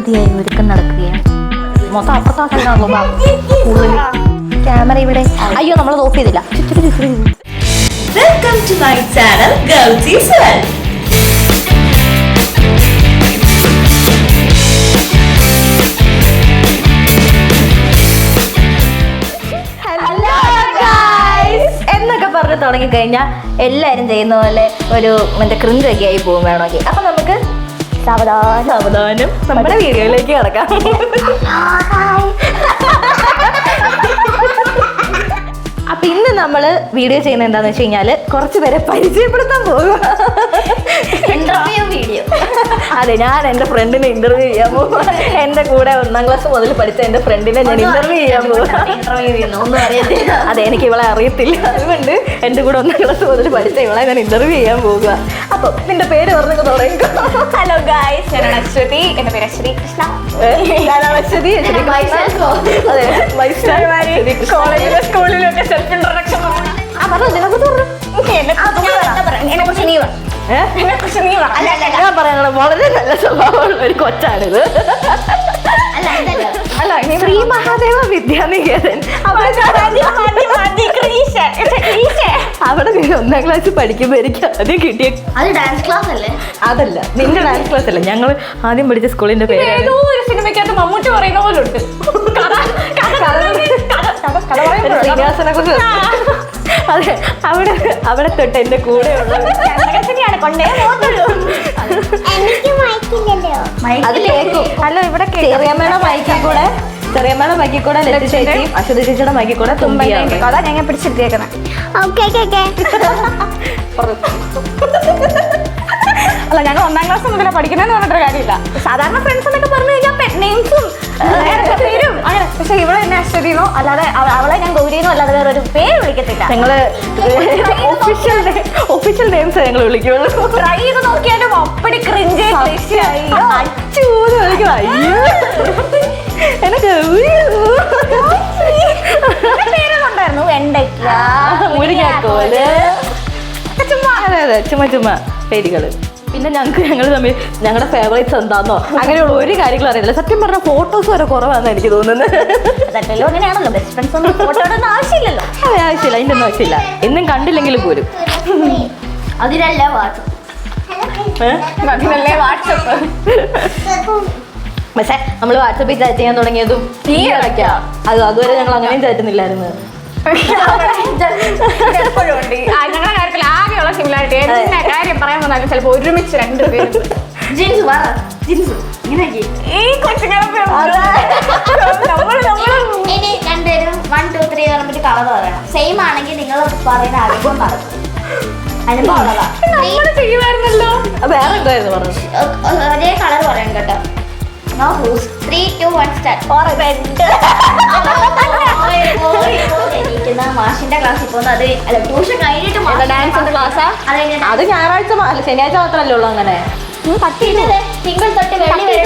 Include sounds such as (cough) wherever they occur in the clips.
വികൃതിയായി ഒരുക്കം നടക്കുകയാണ്. മൊത്തം അപ്പുറത്താക്കാനാണല്ലോ കൂടുതൽ ക്യാമറ ഇവിടെ. അയ്യോ നമ്മൾ ഓഫ് ചെയ്തില്ല. വെൽക്കം ടു മൈ ചാനൽ കഴിഞ്ഞാൽ എല്ലാവരും ചെയ്യുന്ന പോലെ ഒരു മറ്റേ ക്രിഞ്ചൊക്കെ ആയി പോകും വേണമെങ്കിൽ. അപ്പൊ സാവധാനം. സാവധാനം. നമ്മുടെ വീഡിയോയിലേക്ക് കിടക്കാം. (laughs) അപ്പൊ ഇന്ന് നമ്മൾ വീഡിയോ ചെയ്യുന്ന എന്താന്ന് വെച്ച് കഴിഞ്ഞാൽ കുറച്ച് പേരെ പരിചയപ്പെടുത്താൻ പോകുക വീഡിയോ അതെ ഞാൻ എന്റെ ഫ്രണ്ടിനെ ഇന്റർവ്യൂ ചെയ്യാൻ പോകും എന്റെ കൂടെ ഒന്നാം ക്ലാസ് മുതൽ പഠിച്ച എന്റെ ഫ്രണ്ടിനെ ഞാൻ ഇന്റർവ്യൂ ചെയ്യാൻ പോകും അതെ എനിക്ക് ഇവളെ അറിയത്തില്ല. അതുകൊണ്ട് എന്റെ കൂടെ ഒന്നാം ക്ലാസ് മുതൽ പഠിച്ച ഇവളെ ഞാൻ ഇന്റർവ്യൂ ചെയ്യാൻ പോകുക അപ്പൊ നിന്റെ പേര് പറഞ്ഞു തുടങ്ങിക്കോ ഹലോ ഗായ്സ് ഞാൻ അശ്വതി. എന്റെ പേര് അശ്വതി കൃഷ്ണ. അശ്വതി. സെൽഫ് ഇൻട്രൊഡക്ഷൻ ആ, പറഞ്ഞോ. ഞാൻ പറയാനുള്ള വളരെ നല്ല സ്വഭാവമുള്ള ഒരു കൊച്ചാണിത്. അല്ല അല്ല ശ്രീ മഹാദേവ വിദ്യാനികേതൻ. അവിടെ നിന്ന് നീ ഒന്നാം ക്ലാസ് പഠിക്കുമ്പോ എനിക്ക് ആദ്യം കിട്ടിയ അത് ഡാൻസ് ക്ലാസ് അല്ലേ? അതല്ല നിന്റെ ഡാൻസ് ക്ലാസ് അല്ല. ഞങ്ങൾ ആദ്യം പഠിച്ച സ്കൂളിന്റെ പേര് ഏതോ ഒരു സിനിമയ്ക്കകത്ത് മമ്മൂട്ടി പറയുന്ന പോലെ ഉണ്ട് ശ്രീനിവാസനെ കുറിച്ച് അതെ അവിടെ അവിടെ തൊട്ട് എന്റെ കൂടെയുള്ള കനകത്തിനെയാണ് കൊണ്ടേ പോകുന്നുള്ളൂ എനിക്ക് മയക്കില്ലല്ലോ അത് അല്ല ഇവിടെ ചെറിയമ്മയുടെ മൈക്കിൽ കൂടെ ചെറിയമ്മയുടെ മൈക്കിൽ കൂടെ ലച്ചു ചേച്ചിയും അശ്വതി ചേച്ചിയുടെ മൈക്കിൽ കൂടെ തുമ്പിയാണ് അതാ ഞങ്ങൾ ഓക്കെ ഓക്കെ അല്ല ഞങ്ങൾ ഒന്നാം ക്ലാസ് മുതലേ പഠിക്കുന്നതെന്ന് പറഞ്ഞിട്ടൊരു കാര്യമില്ല. സാധാരണ അല്ലാതെ അവ- അവളെ ഞാൻ ഗൗരിന്നോ അല്ലാതെ വേറെ ഒരു പേര് വിളിക്കത്തില്ല. ഞങ്ങൾ ഒഫീഷ്യൽ ഒഫീഷ്യൽ നെയിംസ് ഞങ്ങൾ വിളിക്കുള്ളൂ. ട്രൈ ചെയ്ത് നോക്കിയാലും അപ്പടി ക്രിഞ്ച് അച്ചൂന്ന് വിളിക്കും അയ്യോ എനക്ക് പേരുണ്ടായിരുന്നു വെണ്ടയ്ക്ക മുരിങ്ങാക്കോൽ. ചുമ്മാ അതെ അതെ ചുമ്മാ ചുമ്മാ പേരുകൾ. പിന്നെ ഞങ്ങൾക്ക് ഞങ്ങൾ തമ്മിൽ ഞങ്ങളുടെ ഫേവറേറ്റ്സ് എന്താണെന്നോ അങ്ങനെയുള്ള ഒരു കാര്യങ്ങളും അറിയില്ല സത്യം പറഞ്ഞ ഫോട്ടോസ് വരെ കുറവാണെന്ന് എനിക്ക് തോന്നുന്നത്. അതല്ലല്ലോ അങ്ങനെയാണല്ലോ. ബെസ്റ്റ് ഫ്രണ്ട്സ് ഒന്നും ഫോട്ടോ ആവശ്യമില്ലല്ലോ. അതെ ആവശ്യമില്ല. അതിന്റെ ഒന്നും ആവശ്യമില്ല. എന്നും കണ്ടില്ലെങ്കിൽ പോലും അതിനല്ല വാട്സപ്പ്. ഏ? അതിനല്ലേ വാട്സപ്പ്. പക്ഷേ നമ്മൾ വാട്സപ്പിൽ ചാറ്റ് ചെയ്യാൻ തുടങ്ങിയതും തീ ഇടയ്ക്കാ. അത് അതുവരെ ഞങ്ങൾ അങ്ങനെയും ചാറ്റുന്നില്ലായിരുന്നു. എപ്പോഴും ഉണ്ട് ആ, ഞങ്ങളുടെ കാര്യത്തിൽ ആകെയുള്ള സിമിലാരിറ്റി എല്ലാ കാര്യം പറയാൻ വന്നാലും ചിലപ്പോൾ ഒരുമിച്ച് രണ്ട് പേരും. ജിൻസ് പറ. ജിൻസ് ഈ കൊച്ചുങ്ങളെ നമ്മൾ നമ്മൾ ഇനി രണ്ടുപേരും വൺ ടു ത്രീ പറഞ്ഞിട്ട് കളർ പറയണം. സെയിം ആണെങ്കിൽ നിങ്ങൾ പറയുന്ന അനുഭവം നടക്കും. അനുഭവം ഉള്ളതാ. നമ്മൾ ചെയ്യുമായിരുന്നല്ലോ വേറെ എന്തായിരുന്നു പറഞ്ഞത്? ഒ- ഒ- ഒരേ കളർ പറയണം കേട്ടോ. No who's three two one start അത് അല്ല ട്യൂഷൻ കഴിഞ്ഞിട്ട് ഡാൻസിന്റെ ക്ലാസ്സാ അത് ഞായറാഴ്ച അല്ല ശനിയാഴ്ച മാത്രമല്ലേ ഉള്ളൂ അങ്ങനെ. തിങ്കൾ തൊട്ട് വെള്ളി വരെ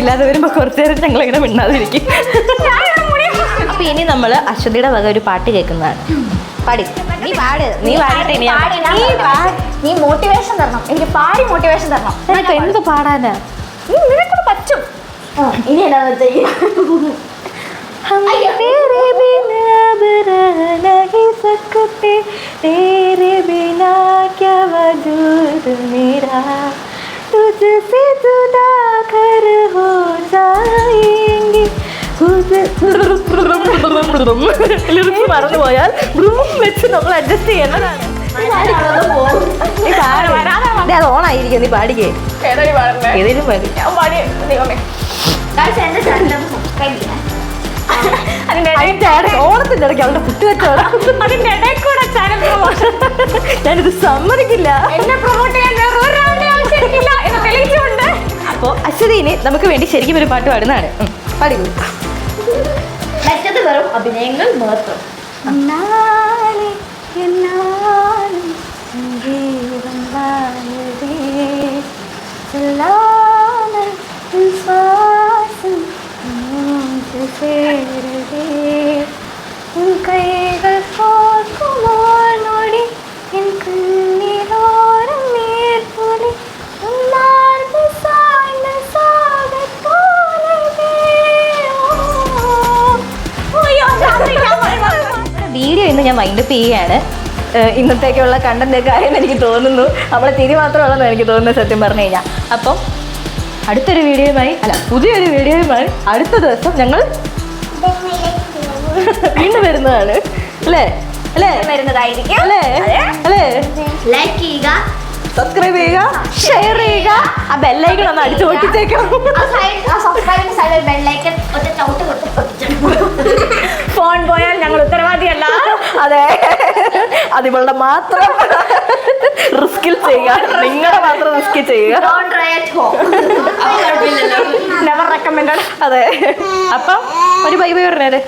ഇല്ലാതെ വരുമ്പോ കുറച്ചു നേരം ഞങ്ങൾ ഇങ്ങനെ മിണ്ടാതിരിക്കും. അപ്പൊ ഇനി നമ്മൾ അശ്വതിയുടെ വക ഒരു പാട്ട് കേൾക്കുന്നതാണ്. പാടി. നീ പാട്. നീ പാടിട്ട് നീ മോട്ടിവേഷൻ തരണം. എനിക്ക് പാടി മോട്ടിവേഷൻ തരണം. എന്ത് പാടാനാ? നീ നിനക്കൂടെ പറ്റും. ഇനി എന്താ വെച്ചാൽ हम तेरे बिना अब रह नहीं सकते तेरे बिना क्या वजूद मेरा तुझसे जुदा कर हो जाएंगे ലിറിക്സ് മറന്നു പോയാൽ വെച്ച് നമ്മൾ അഡ്ജസ്റ്റ് ചെയ്യുന്നതാണ് നീ പാട്. ദേ, അത് ഓണായിരിക്കും നീ പാടിക്കേ ഏതൊരു മതി ഞാൻ ദൈവമേ ഓണത്തിന്റെ ഇടയ്ക്ക് അവളുടെ പുട്ട് വെച്ചോടാ അതിന്റെ ഇടയിൽ കൂടെ ചാനൽ പ്രൊമോഷൻ ഞാനിത് സമ്മതിക്കില്ല. എന്നെ പ്രൊമോട്ട് ചെയ്യാൻ വേറെ ഒരാളുടെ ആവശ്യമില്ല എന്ന് തെളിയിച്ചുകൊണ്ട്. അപ്പോ അശ്വതിന് നമുക്ക് വേണ്ടി ശരിക്കും ഒരു പാട്ട് പാടുന്നതാണ്. പാടിക്കൂ. മറ്റത് വെറും അഭിനയങ്ങൾ മാത്രം. എന്നാലെ ശ്വാസം ചേരതേ உன் கைகள் போர்க்குமோர் நொடி என் கண்ணீரோரம் மேற்பொடி உன்னார்ந்து சாய்ந்த சாக വീഡിയോ ഇന്ന് ഞാൻ മൈൻഡപ്പ് ചെയ്യുകയാണ് ഇന്നത്തേക്കുള്ള കണ്ടന്റ് കാര്യം എനിക്ക് തോന്നുന്നു. അവളെ തിരി മാത്രമുള്ളതെന്ന് എനിക്ക് തോന്നുന്നു സത്യം പറഞ്ഞു കഴിഞ്ഞാൽ അപ്പം അടുത്തൊരു വീഡിയോയുമായി അല്ല പുതിയൊരു വീഡിയോയുമായി അടുത്ത ദിവസം ഞങ്ങൾ വീണ്ടും വരുന്നതാണ്. അല്ലേ? അല്ലേ? വരുന്നതായിരിക്കും. അല്ലേ? അല്ലേ? ലൈക്ക് ചെയ്യുക. സബ്സ്ക്രൈബ് ചെയ്യുക ഷെയർ ചെയ്യുക ആ ബെല്ലൈക്കൺ ഒന്ന് അടിച്ചു പൊട്ടിച്ചേക്കാം. ഫോൺ പോയാൽ ഞങ്ങൾ ഉത്തരവാദിയല്ല. (laughs) അതെ. അതിവളുടെ മാത്രം റിസ്കിൽ ചെയ്യുക. നിങ്ങളുടെ മാത്രം റിസ്കിൽ ചെയ്യുക. ഡോണ്ട് ട്രൈ ഹോം അത്. നെവർ അപ്പം ഒരു ബൈ ബൈ പറഞ്ഞേരെ.